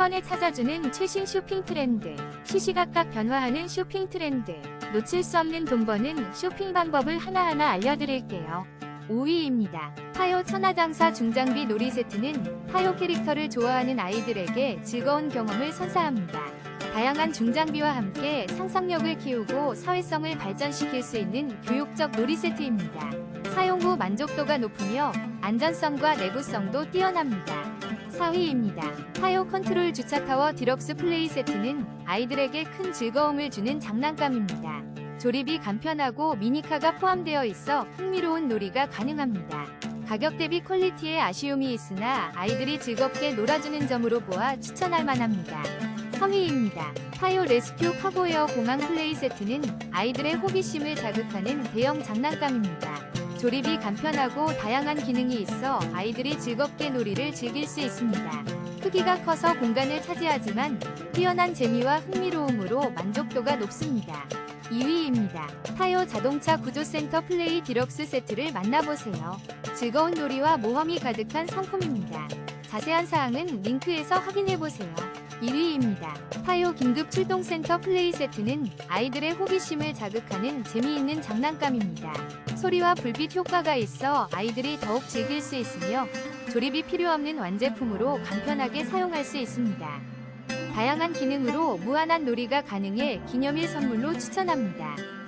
번에 찾아주는 최신 쇼핑 트렌드, 시시각각 변화하는 쇼핑 트렌드, 놓칠 수 없는 돈 버는 쇼핑 방법을 하나하나 알려드릴게요. 5위입니다. 타요 천하장사 중장비 놀이 세트는 타요 캐릭터를 좋아하는 아이들에게 즐거운 경험을 선사합니다. 다양한 중장비와 함께 상상력을 키우고 사회성을 발전시킬 수 있는 교육적 놀이 세트입니다. 사용 후 만족도가 높으며 안전성과 내구성도 뛰어납니다. 4위입니다. 타요 컨트롤 주차타워 디럭스 플레이 세트는 아이들에게 큰 즐거움을 주는 장난감입니다. 조립이 간편하고 미니카가 포함되어 있어 흥미로운 놀이가 가능합니다. 가격 대비 퀄리티에 아쉬움이 있으나 아이들이 즐겁게 놀아주는 점으로 보아 추천할 만합니다. 3위입니다. 타요 레스큐 카고에어 공항 플레이 세트는 아이들의 호기심을 자극하는 대형 장난감입니다. 조립이 간편하고 다양한 기능이 있어 아이들이 즐겁게 놀이를 즐길 수 있습니다. 크기가 커서 공간을 차지하지만 뛰어난 재미와 흥미로움으로 만족도가 높습니다. 2위입니다. 타요 자동차 구조센터 플레이 디럭스 세트를 만나보세요. 즐거운 놀이와 모험이 가득한 상품입니다. 자세한 사항은 링크에서 확인해보세요. 1위입니다. 타요 긴급 출동센터 플레이 세트는 아이들의 호기심을 자극하는 재미있는 장난감입니다. 소리와 불빛 효과가 있어 아이들이 더욱 즐길 수 있으며 조립이 필요 없는 완제품으로 간편하게 사용할 수 있습니다. 다양한 기능으로 무한한 놀이가 가능해 기념일 선물로 추천합니다.